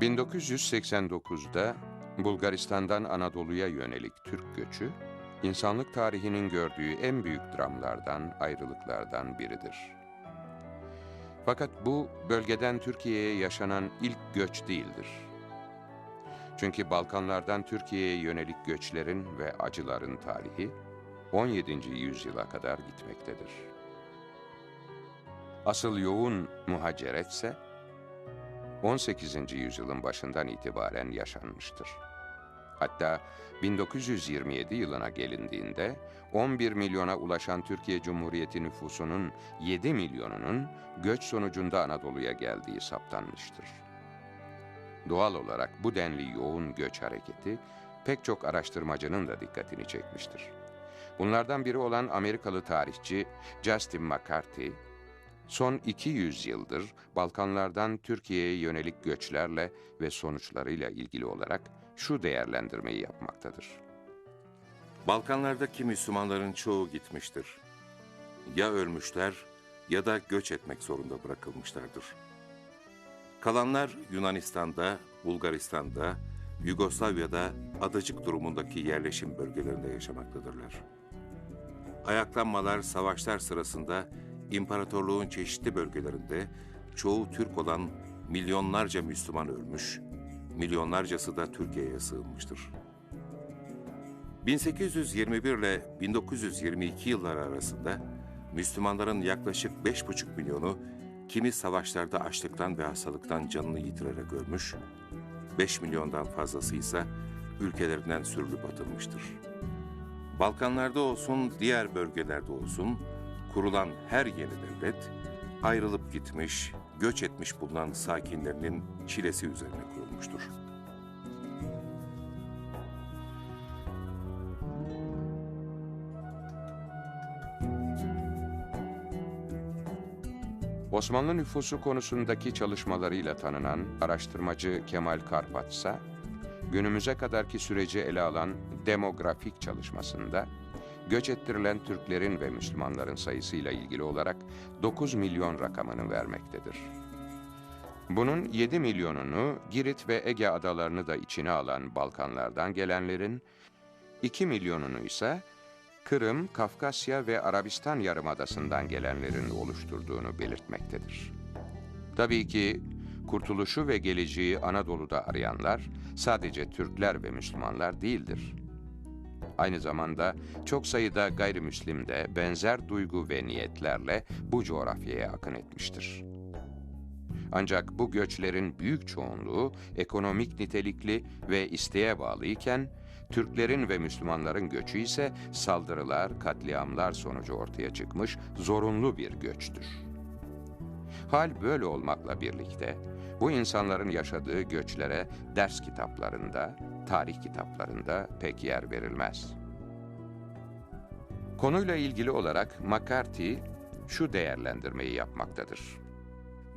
...1989'da Bulgaristan'dan Anadolu'ya yönelik Türk göçü... ...insanlık tarihinin gördüğü en büyük dramlardan, ayrılıklardan biridir. Fakat bu bölgeden Türkiye'ye yaşanan ilk göç değildir. Çünkü Balkanlardan Türkiye'ye yönelik göçlerin ve acıların tarihi 17. yüzyıla kadar gitmektedir. Asıl yoğun muhaceretse 18. yüzyılın başından itibaren yaşanmıştır. Hatta 1927 yılına gelindiğinde 11 milyona ulaşan Türkiye Cumhuriyeti nüfusunun 7 milyonunun göç sonucunda Anadolu'ya geldiği saptanmıştır. Doğal olarak bu denli yoğun göç hareketi pek çok araştırmacının da dikkatini çekmiştir. Bunlardan biri olan Amerikalı tarihçi Justin McCarthy, son 200 yıldır Balkanlardan Türkiye'ye yönelik göçlerle ve sonuçlarıyla ilgili olarak şu değerlendirmeyi yapmaktadır. Balkanlardaki Müslümanların çoğu gitmiştir. Ya ölmüşler ya da göç etmek zorunda bırakılmışlardır. Kalanlar Yunanistan'da, Bulgaristan'da, Yugoslavya'da adacık durumundaki yerleşim bölgelerinde yaşamaktadırlar. Ayaklanmalar, savaşlar sırasında imparatorluğun çeşitli bölgelerinde çoğu Türk olan milyonlarca Müslüman ölmüş, milyonlarcası da Türkiye'ye sığınmıştır. 1821 ile 1922 yılları arasında Müslümanların yaklaşık 5,5 milyonu kimi savaşlarda açlıktan ve hastalıktan canını yitirerek ölmüş, 5 milyondan fazlası ise ülkelerinden sürülüp atılmıştır. Balkanlarda olsun, diğer bölgelerde olsun kurulan her yeni devlet ayrılıp gitmiş, göç etmiş bulunan sakinlerinin çilesi üzerine kurulmuştur. Osmanlı nüfusu konusundaki çalışmalarıyla tanınan araştırmacı Kemal Karpat ise, günümüze kadarki süreci ele alan demografik çalışmasında, göç ettirilen Türklerin ve Müslümanların sayısıyla ilgili olarak 9 milyon rakamını vermektedir. Bunun 7 milyonunu Girit ve Ege adalarını da içine alan Balkanlardan gelenlerin, 2 milyonunu ise Kırım, Kafkasya ve Arabistan Yarımadası'ndan gelenlerin oluşturduğunu belirtmektedir. Tabii ki kurtuluşu ve geleceği Anadolu'da arayanlar sadece Türkler ve Müslümanlar değildir. Aynı zamanda çok sayıda gayrimüslim de benzer duygu ve niyetlerle bu coğrafyaya akın etmiştir. Ancak bu göçlerin büyük çoğunluğu ekonomik nitelikli ve isteğe bağlıyken, Türklerin ve Müslümanların göçü ise saldırılar, katliamlar sonucu ortaya çıkmış zorunlu bir göçtür. Hal böyle olmakla birlikte bu insanların yaşadığı göçlere ders kitaplarında, tarih kitaplarında pek yer verilmez. Konuyla ilgili olarak McCarthy şu değerlendirmeyi yapmaktadır.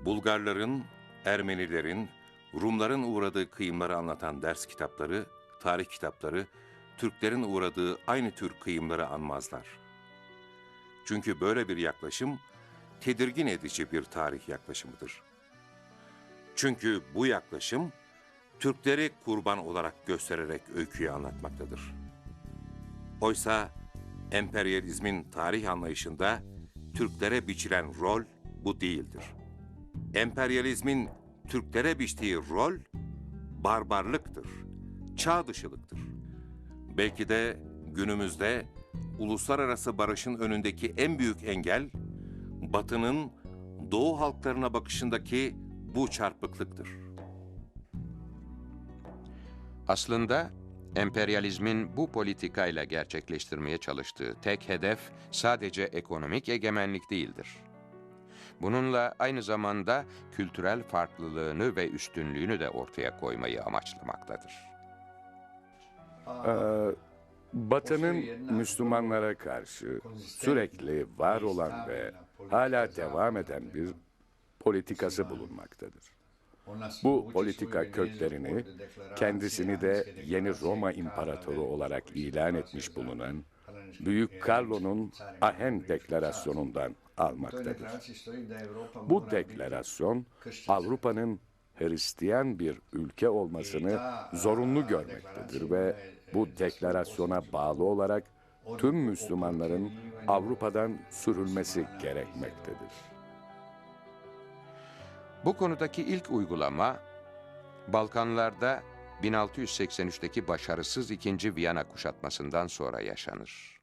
Bulgarların, Ermenilerin, Rumların uğradığı kıyımları anlatan ders kitapları, tarih kitapları, Türklerin uğradığı aynı tür kıyımları anmazlar. Çünkü böyle bir yaklaşım, tedirgin edici bir tarih yaklaşımıdır. Çünkü bu yaklaşım, Türkleri kurban olarak göstererek öyküyü anlatmaktadır. Oysa emperyalizmin tarih anlayışında Türklere biçilen rol bu değildir. Emperyalizmin Türklere biçtiği rol barbarlıktır, çağ dışılıktır. Belki de günümüzde uluslararası barışın önündeki en büyük engel Batı'nın Doğu halklarına bakışındaki bu çarpıklıktır. Aslında emperyalizmin bu politikayla gerçekleştirmeye çalıştığı tek hedef sadece ekonomik egemenlik değildir. Bununla aynı zamanda kültürel farklılığını ve üstünlüğünü de ortaya koymayı amaçlamaktadır. Ee, Batı'nın Müslümanlara karşı sürekli var olan ve hala devam eden bir politikası bulunmaktadır. Bu politika köklerini kendisini de yeni Roma İmparatoru olarak ilan etmiş bulunan Büyük Carlo'nun Ahen Deklarasyonu'ndan almaktadır. Bu deklarasyon Avrupa'nın Hristiyan bir ülke olmasını zorunlu görmektedir ve bu deklarasyona bağlı olarak tüm Müslümanların Avrupa'dan sürülmesi gerekmektedir. Bu konudaki ilk uygulama Balkanlarda 1683'teki başarısız 2. Viyana kuşatmasından sonra yaşanır.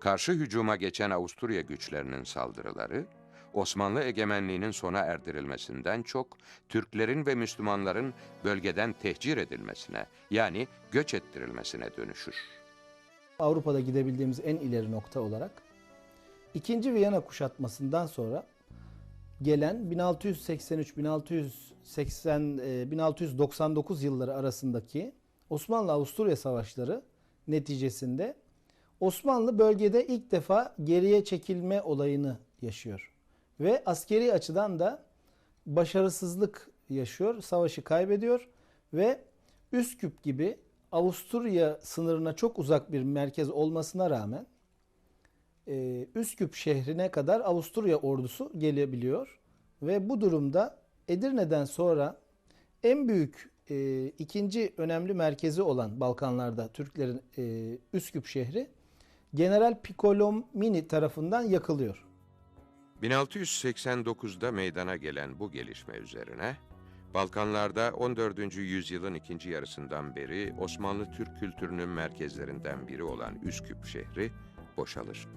Karşı hücuma geçen Avusturya güçlerinin saldırıları, Osmanlı egemenliğinin sona erdirilmesinden çok Türklerin ve Müslümanların bölgeden tehcir edilmesine yani göç ettirilmesine dönüşür. Avrupa'da gidebildiğimiz en ileri nokta olarak İkinci Viyana kuşatmasından sonra gelen 1683 1680 e, 1699 yılları arasındaki Osmanlı Avusturya savaşları neticesinde Osmanlı bölgede ilk defa geriye çekilme olayını yaşıyor. Ve askeri açıdan da başarısızlık yaşıyor, savaşı kaybediyor ve Üsküp gibi Avusturya sınırına çok uzak bir merkez olmasına rağmen e, Üsküp şehrine kadar Avusturya ordusu gelebiliyor. Ve bu durumda Edirne'den sonra en büyük e, ikinci önemli merkezi olan Balkanlarda Türklerin e, Üsküp şehri General Piccolomini tarafından yakılıyor. 1689'da meydana gelen bu gelişme üzerine Balkanlarda 14. yüzyılın ikinci yarısından beri Osmanlı Türk kültürünün merkezlerinden biri olan Üsküp şehri boşalır.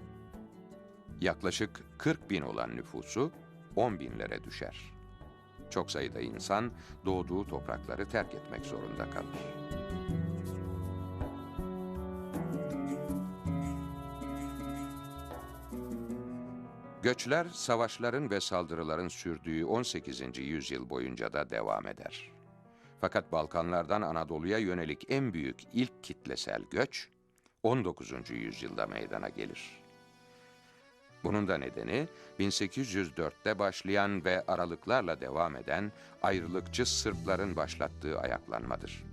Yaklaşık 40 bin olan nüfusu 10 binlere düşer. Çok sayıda insan doğduğu toprakları terk etmek zorunda kalır. Göçler, savaşların ve saldırıların sürdüğü 18. yüzyıl boyunca da devam eder. Fakat Balkanlardan Anadolu'ya yönelik en büyük ilk kitlesel göç 19. yüzyılda meydana gelir. Bunun da nedeni 1804'te başlayan ve aralıklarla devam eden ayrılıkçı Sırpların başlattığı ayaklanmadır.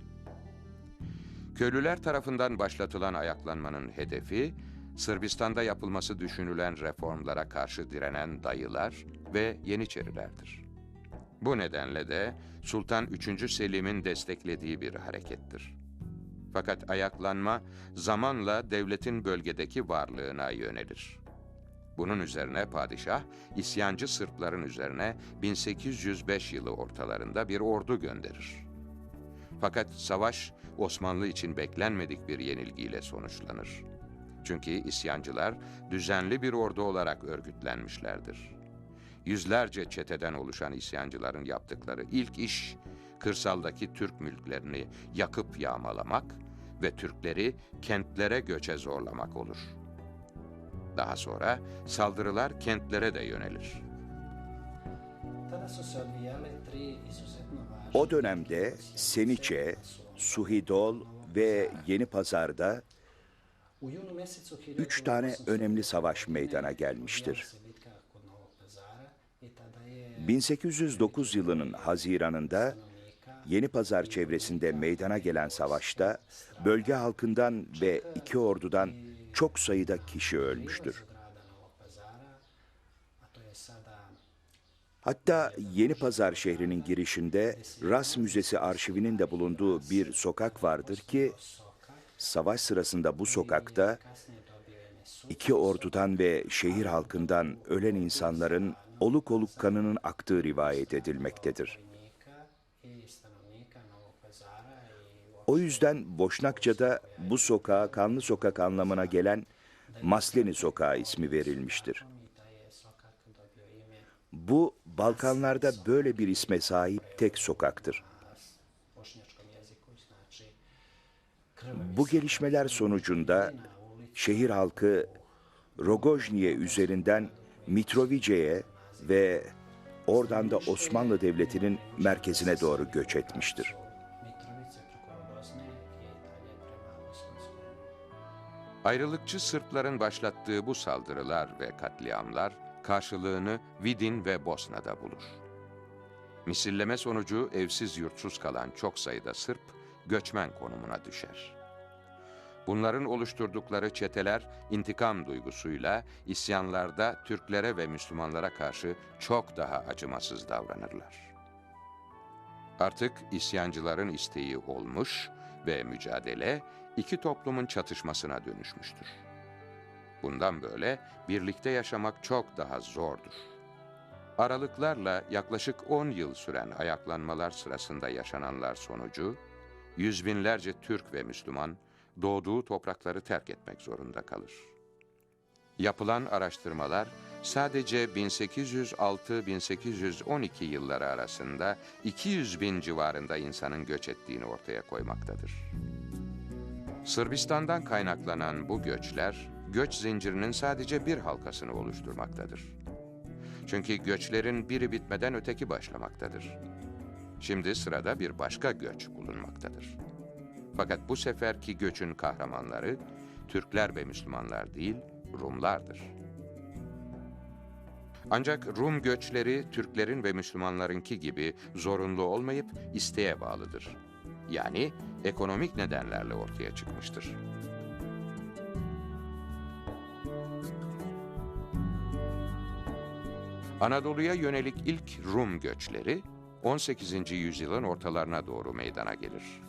Köylüler tarafından başlatılan ayaklanmanın hedefi, Sırbistan'da yapılması düşünülen reformlara karşı direnen dayılar ve Yeniçerilerdir. Bu nedenle de Sultan 3. Selim'in desteklediği bir harekettir. Fakat ayaklanma zamanla devletin bölgedeki varlığına yönelir. Bunun üzerine padişah, isyancı Sırpların üzerine 1805 yılı ortalarında bir ordu gönderir. Fakat savaş Osmanlı için beklenmedik bir yenilgiyle sonuçlanır. Çünkü isyancılar düzenli bir ordu olarak örgütlenmişlerdir. Yüzlerce çeteden oluşan isyancıların yaptıkları ilk iş, kırsaldaki Türk mülklerini yakıp yağmalamak ve Türkleri kentlere göçe zorlamak olur. Daha sonra saldırılar kentlere de yönelir. O dönemde Seniçe, Suhidol ve Yeni Pazar'da üç tane önemli savaş meydana gelmiştir. 1809 yılının Haziran'ında Yeni Pazar çevresinde meydana gelen savaşta bölge halkından ve iki ordudan çok sayıda kişi ölmüştür. Hatta Yeni Pazar şehrinin girişinde Ras Müzesi arşivinin de bulunduğu bir sokak vardır ki savaş sırasında bu sokakta iki ordudan ve şehir halkından ölen insanların oluk oluk kanının aktığı rivayet edilmektedir. O yüzden Boşnakça'da bu sokağa kanlı sokak anlamına gelen Masleni Sokağı ismi verilmiştir. Bu Balkanlarda böyle bir isme sahip tek sokaktır. Bu gelişmeler sonucunda şehir halkı Rogojniye üzerinden Mitrovice'ye ve oradan da Osmanlı Devleti'nin merkezine doğru göç etmiştir. Ayrılıkçı Sırpların başlattığı bu saldırılar ve katliamlar karşılığını Vidin ve Bosna'da bulur. Misilleme sonucu evsiz yurtsuz kalan çok sayıda Sırp göçmen konumuna düşer. Bunların oluşturdukları çeteler intikam duygusuyla isyanlarda Türklere ve Müslümanlara karşı çok daha acımasız davranırlar. Artık isyancıların isteği olmuş ve mücadele iki toplumun çatışmasına dönüşmüştür. Bundan böyle birlikte yaşamak çok daha zordur. Aralıklarla yaklaşık 10 yıl süren ayaklanmalar sırasında yaşananlar sonucu, yüz binlerce Türk ve Müslüman doğduğu toprakları terk etmek zorunda kalır. Yapılan araştırmalar sadece 1806-1812 yılları arasında 200 bin civarında insanın göç ettiğini ortaya koymaktadır. Sırbistan'dan kaynaklanan bu göçler, göç zincirinin sadece bir halkasını oluşturmaktadır. Çünkü göçlerin biri bitmeden öteki başlamaktadır. Şimdi sırada bir başka göç bulunmaktadır. Fakat bu seferki göçün kahramanları Türkler ve Müslümanlar değil, Rumlardır. Ancak Rum göçleri Türklerin ve Müslümanlarınki gibi zorunlu olmayıp isteğe bağlıdır. Yani ekonomik nedenlerle ortaya çıkmıştır. Anadolu'ya yönelik ilk Rum göçleri 18. yüzyılın ortalarına doğru meydana gelir.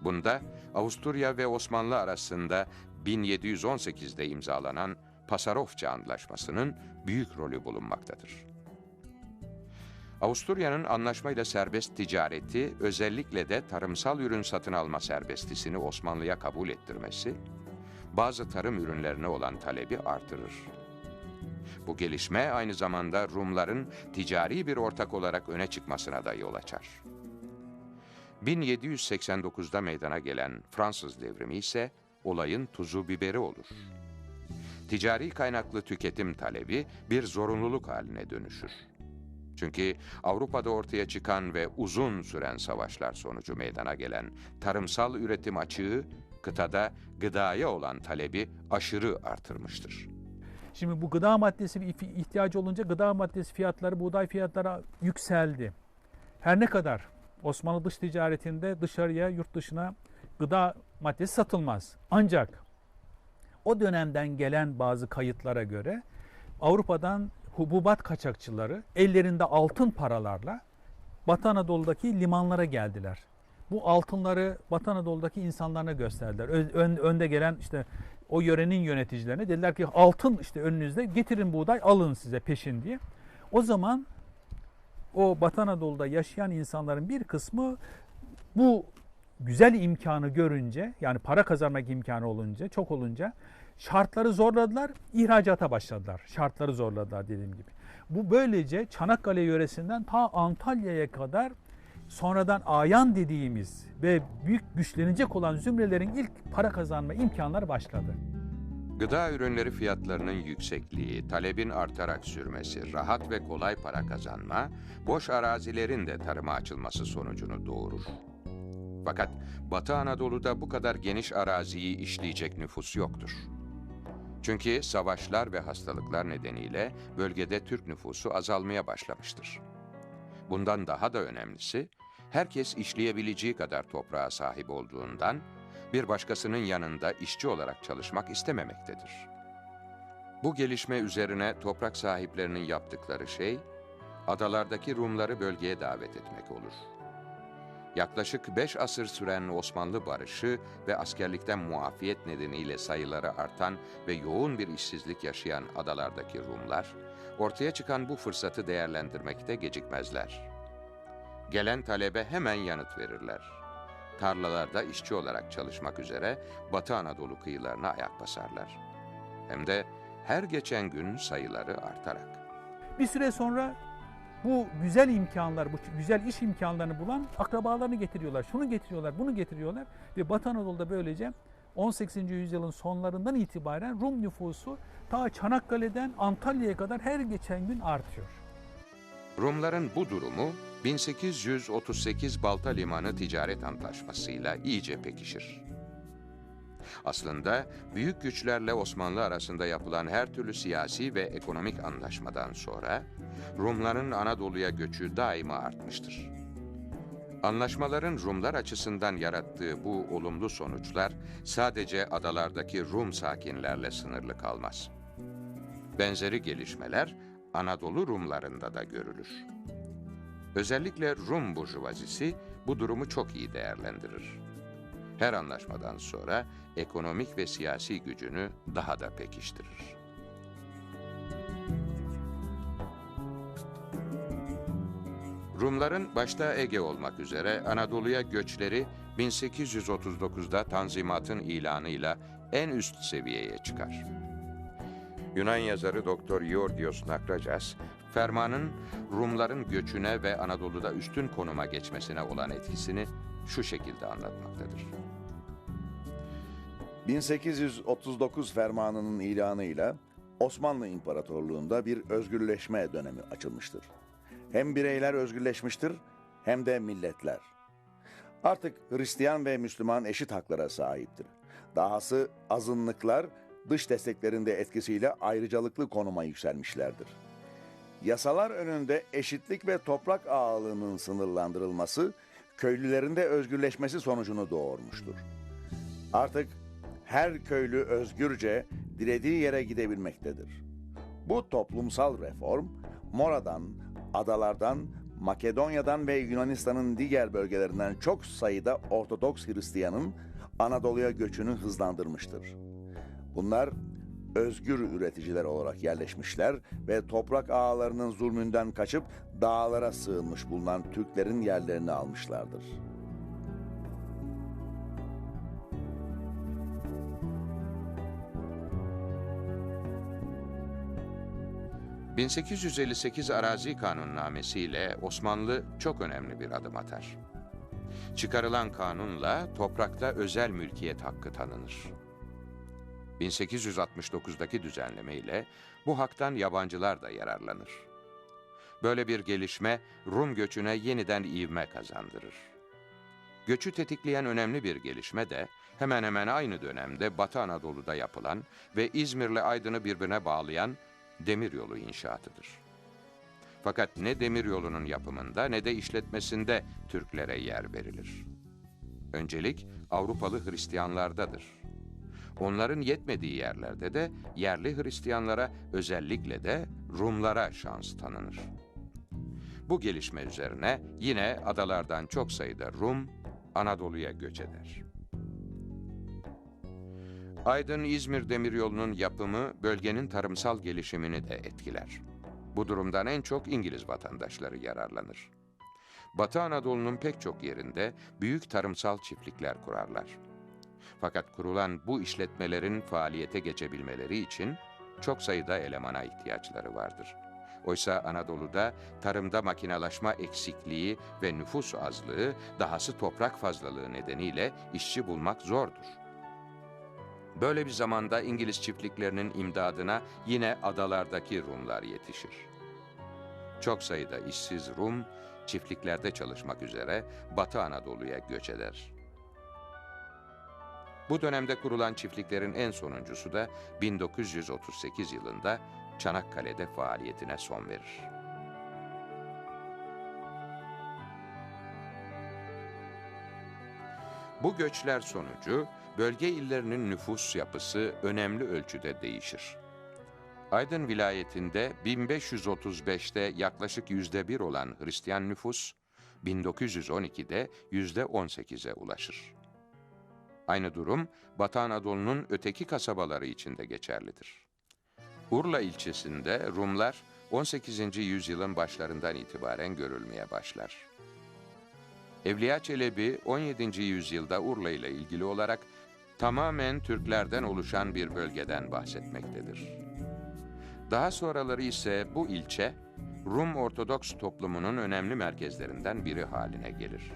Bunda Avusturya ve Osmanlı arasında 1718'de imzalanan Pasarofça Antlaşması'nın büyük rolü bulunmaktadır. Avusturya'nın anlaşmayla serbest ticareti, özellikle de tarımsal ürün satın alma serbestisini Osmanlı'ya kabul ettirmesi, bazı tarım ürünlerine olan talebi artırır. Bu gelişme aynı zamanda Rumların ticari bir ortak olarak öne çıkmasına da yol açar. 1789'da meydana gelen Fransız devrimi ise olayın tuzu biberi olur. Ticari kaynaklı tüketim talebi bir zorunluluk haline dönüşür. Çünkü Avrupa'da ortaya çıkan ve uzun süren savaşlar sonucu meydana gelen tarımsal üretim açığı kıtada gıdaya olan talebi aşırı artırmıştır. Şimdi bu gıda maddesi ihtiyacı olunca gıda maddesi fiyatları, buğday fiyatları yükseldi. Her ne kadar Osmanlı dış ticaretinde dışarıya, yurt dışına gıda maddesi satılmaz. Ancak o dönemden gelen bazı kayıtlara göre Avrupa'dan hububat kaçakçıları ellerinde altın paralarla Batı Anadolu'daki limanlara geldiler. Bu altınları Batı Anadolu'daki insanlarına gösterdiler. Ön- önde gelen işte o yörenin yöneticilerine dediler ki altın işte önünüzde getirin buğday alın size peşin diye. O zaman o Batı Anadolu'da yaşayan insanların bir kısmı bu güzel imkanı görünce yani para kazanmak imkanı olunca çok olunca şartları zorladılar ihracata başladılar. Şartları zorladılar dediğim gibi. Bu böylece Çanakkale yöresinden ta Antalya'ya kadar sonradan ayan dediğimiz ve büyük güçlenecek olan zümrelerin ilk para kazanma imkanları başladı. Gıda ürünleri fiyatlarının yüksekliği, talebin artarak sürmesi, rahat ve kolay para kazanma, boş arazilerin de tarıma açılması sonucunu doğurur. Fakat Batı Anadolu'da bu kadar geniş araziyi işleyecek nüfus yoktur. Çünkü savaşlar ve hastalıklar nedeniyle bölgede Türk nüfusu azalmaya başlamıştır. Bundan daha da önemlisi, herkes işleyebileceği kadar toprağa sahip olduğundan bir başkasının yanında işçi olarak çalışmak istememektedir. Bu gelişme üzerine toprak sahiplerinin yaptıkları şey, adalardaki Rumları bölgeye davet etmek olur. Yaklaşık 5 asır süren Osmanlı barışı ve askerlikten muafiyet nedeniyle sayıları artan ve yoğun bir işsizlik yaşayan adalardaki Rumlar, ortaya çıkan bu fırsatı değerlendirmekte gecikmezler. Gelen talebe hemen yanıt verirler. Tarlalarda işçi olarak çalışmak üzere Batı Anadolu kıyılarına ayak basarlar. Hem de her geçen gün sayıları artarak. Bir süre sonra bu güzel imkanlar, bu güzel iş imkanlarını bulan akrabalarını getiriyorlar. Şunu getiriyorlar, bunu getiriyorlar ve Batı Anadolu'da böylece 18. yüzyılın sonlarından itibaren Rum nüfusu ta Çanakkale'den Antalya'ya kadar her geçen gün artıyor. Rumların bu durumu 1838 Balta Limanı Ticaret Antlaşması'yla iyice pekişir. Aslında büyük güçlerle Osmanlı arasında yapılan her türlü siyasi ve ekonomik anlaşmadan sonra Rumların Anadolu'ya göçü daima artmıştır. Anlaşmaların Rumlar açısından yarattığı bu olumlu sonuçlar sadece adalardaki Rum sakinlerle sınırlı kalmaz. Benzeri gelişmeler Anadolu Rumlarında da görülür. Özellikle Rum burjuvazisi bu durumu çok iyi değerlendirir. Her anlaşmadan sonra ekonomik ve siyasi gücünü daha da pekiştirir. Rumların başta Ege olmak üzere Anadolu'ya göçleri 1839'da Tanzimat'ın ilanıyla en üst seviyeye çıkar. Yunan yazarı Doktor Georgios Nakrajas, fermanın Rumların göçüne ve Anadolu'da üstün konuma geçmesine olan etkisini şu şekilde anlatmaktadır. 1839 fermanının ilanıyla Osmanlı İmparatorluğu'nda bir özgürleşme dönemi açılmıştır. Hem bireyler özgürleşmiştir hem de milletler. Artık Hristiyan ve Müslüman eşit haklara sahiptir. Dahası azınlıklar dış desteklerin de etkisiyle ayrıcalıklı konuma yükselmişlerdir. Yasalar önünde eşitlik ve toprak ağalığının sınırlandırılması, köylülerin de özgürleşmesi sonucunu doğurmuştur. Artık her köylü özgürce dilediği yere gidebilmektedir. Bu toplumsal reform Mora'dan, adalardan, Makedonya'dan ve Yunanistan'ın diğer bölgelerinden çok sayıda Ortodoks Hristiyanın Anadolu'ya göçünü hızlandırmıştır. Bunlar özgür üreticiler olarak yerleşmişler ve toprak ağalarının zulmünden kaçıp dağlara sığınmış bulunan Türklerin yerlerini almışlardır. 1858 Arazi Kanunnamesi ile Osmanlı çok önemli bir adım atar. Çıkarılan kanunla toprakta özel mülkiyet hakkı tanınır. 1869'daki düzenleme ile bu haktan yabancılar da yararlanır. Böyle bir gelişme Rum göçüne yeniden ivme kazandırır. Göçü tetikleyen önemli bir gelişme de hemen hemen aynı dönemde Batı Anadolu'da yapılan ve İzmir'le Aydın'ı birbirine bağlayan demiryolu inşaatıdır. Fakat ne demiryolunun yapımında ne de işletmesinde Türklere yer verilir. Öncelik Avrupalı Hristiyanlardadır. Onların yetmediği yerlerde de yerli Hristiyanlara özellikle de Rumlara şans tanınır. Bu gelişme üzerine yine adalardan çok sayıda Rum Anadolu'ya göç eder. Aydın-İzmir demiryolunun yapımı bölgenin tarımsal gelişimini de etkiler. Bu durumdan en çok İngiliz vatandaşları yararlanır. Batı Anadolu'nun pek çok yerinde büyük tarımsal çiftlikler kurarlar. Fakat kurulan bu işletmelerin faaliyete geçebilmeleri için çok sayıda elemana ihtiyaçları vardır. Oysa Anadolu'da tarımda makinalaşma eksikliği ve nüfus azlığı, dahası toprak fazlalığı nedeniyle işçi bulmak zordur. Böyle bir zamanda İngiliz çiftliklerinin imdadına yine adalardaki Rumlar yetişir. Çok sayıda işsiz Rum, çiftliklerde çalışmak üzere Batı Anadolu'ya göç eder. Bu dönemde kurulan çiftliklerin en sonuncusu da 1938 yılında Çanakkale'de faaliyetine son verir. Bu göçler sonucu bölge illerinin nüfus yapısı önemli ölçüde değişir. Aydın vilayetinde 1535'te yaklaşık yüzde bir olan Hristiyan nüfus, 1912'de yüzde 18'e ulaşır. Aynı durum Batı Anadolu'nun öteki kasabaları için de geçerlidir. Urla ilçesinde Rumlar 18. yüzyılın başlarından itibaren görülmeye başlar. Evliya Çelebi 17. yüzyılda Urla ile ilgili olarak tamamen Türklerden oluşan bir bölgeden bahsetmektedir. Daha sonraları ise bu ilçe Rum Ortodoks toplumunun önemli merkezlerinden biri haline gelir.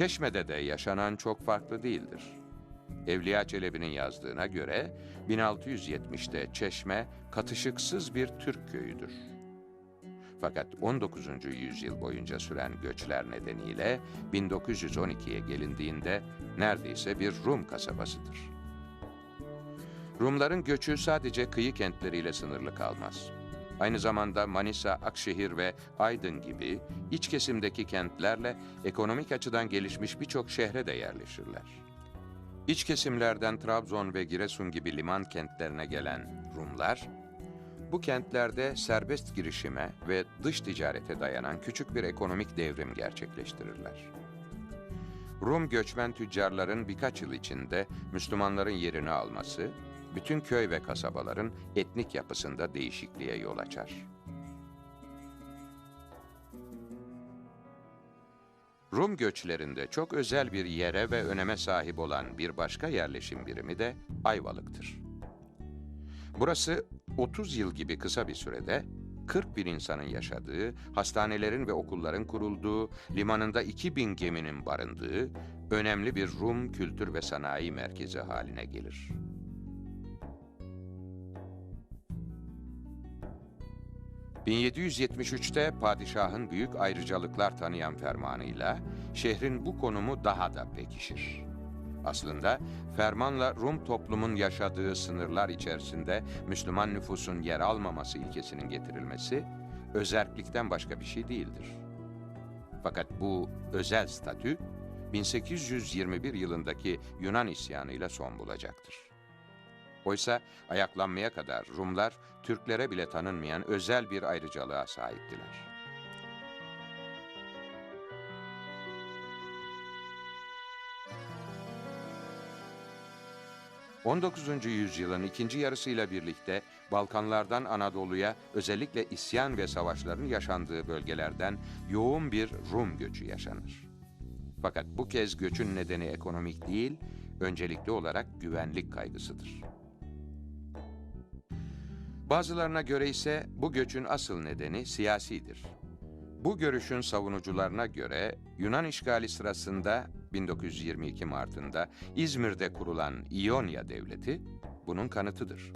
Çeşme'de de yaşanan çok farklı değildir. Evliya Çelebi'nin yazdığına göre 1670'te Çeşme katışıksız bir Türk köyüdür. Fakat 19. yüzyıl boyunca süren göçler nedeniyle 1912'ye gelindiğinde neredeyse bir Rum kasabasıdır. Rumların göçü sadece kıyı kentleriyle sınırlı kalmaz. Aynı zamanda Manisa, Akşehir ve Aydın gibi iç kesimdeki kentlerle ekonomik açıdan gelişmiş birçok şehre de yerleşirler. İç kesimlerden Trabzon ve Giresun gibi liman kentlerine gelen Rumlar, bu kentlerde serbest girişime ve dış ticarete dayanan küçük bir ekonomik devrim gerçekleştirirler. Rum göçmen tüccarların birkaç yıl içinde Müslümanların yerini alması, bütün köy ve kasabaların etnik yapısında değişikliğe yol açar. Rum göçlerinde çok özel bir yere ve öneme sahip olan bir başka yerleşim birimi de Ayvalık'tır. Burası 30 yıl gibi kısa bir sürede 40 bin insanın yaşadığı, hastanelerin ve okulların kurulduğu, limanında 2000 geminin barındığı önemli bir Rum kültür ve sanayi merkezi haline gelir. ...1773'te padişahın büyük ayrıcalıklar tanıyan fermanıyla... ...şehrin bu konumu daha da pekişir. Aslında fermanla Rum toplumun yaşadığı sınırlar içerisinde Müslüman nüfusun yer almaması ilkesinin getirilmesi özerklikten başka bir şey değildir. Fakat bu özel statü 1821 yılındaki Yunan isyanıyla son bulacaktır. Oysa ayaklanmaya kadar Rumlar Türklere bile tanınmayan özel bir ayrıcalığa sahiptiler. 19. yüzyılın ikinci yarısıyla birlikte Balkanlardan Anadolu'ya özellikle isyan ve savaşların yaşandığı bölgelerden yoğun bir Rum göçü yaşanır. Fakat bu kez göçün nedeni ekonomik değil, öncelikli olarak güvenlik kaygısıdır. Bazılarına göre ise bu göçün asıl nedeni siyasidir. Bu görüşün savunucularına göre Yunan işgali sırasında 1922 Mart'ında İzmir'de kurulan İonya Devleti bunun kanıtıdır.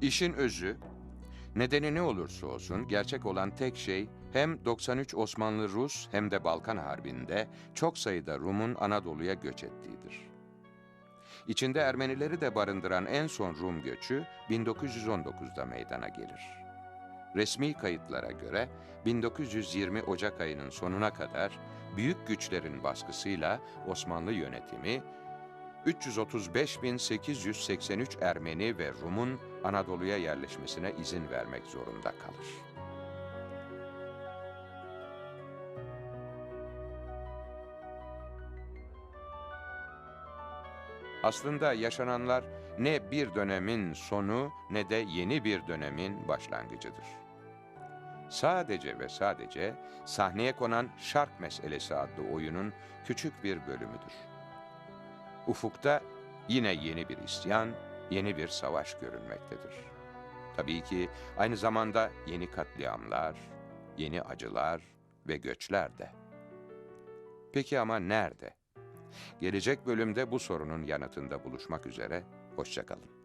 İşin özü, nedeni ne olursa olsun gerçek olan tek şey hem 93 Osmanlı-Rus hem de Balkan Harbi'nde çok sayıda Rum'un Anadolu'ya göç ettiğidir. İçinde Ermenileri de barındıran en son Rum göçü 1919'da meydana gelir. Resmi kayıtlara göre 1920 Ocak ayının sonuna kadar büyük güçlerin baskısıyla Osmanlı yönetimi 335.883 Ermeni ve Rum'un Anadolu'ya yerleşmesine izin vermek zorunda kalır. Aslında yaşananlar ne bir dönemin sonu ne de yeni bir dönemin başlangıcıdır. Sadece ve sadece sahneye konan Şark Meselesi adlı oyunun küçük bir bölümüdür. Ufukta yine yeni bir isyan, yeni bir savaş görülmektedir. Tabii ki aynı zamanda yeni katliamlar, yeni acılar ve göçler de. Peki ama nerede? Gelecek bölümde bu sorunun yanıtında buluşmak üzere, hoşçakalın.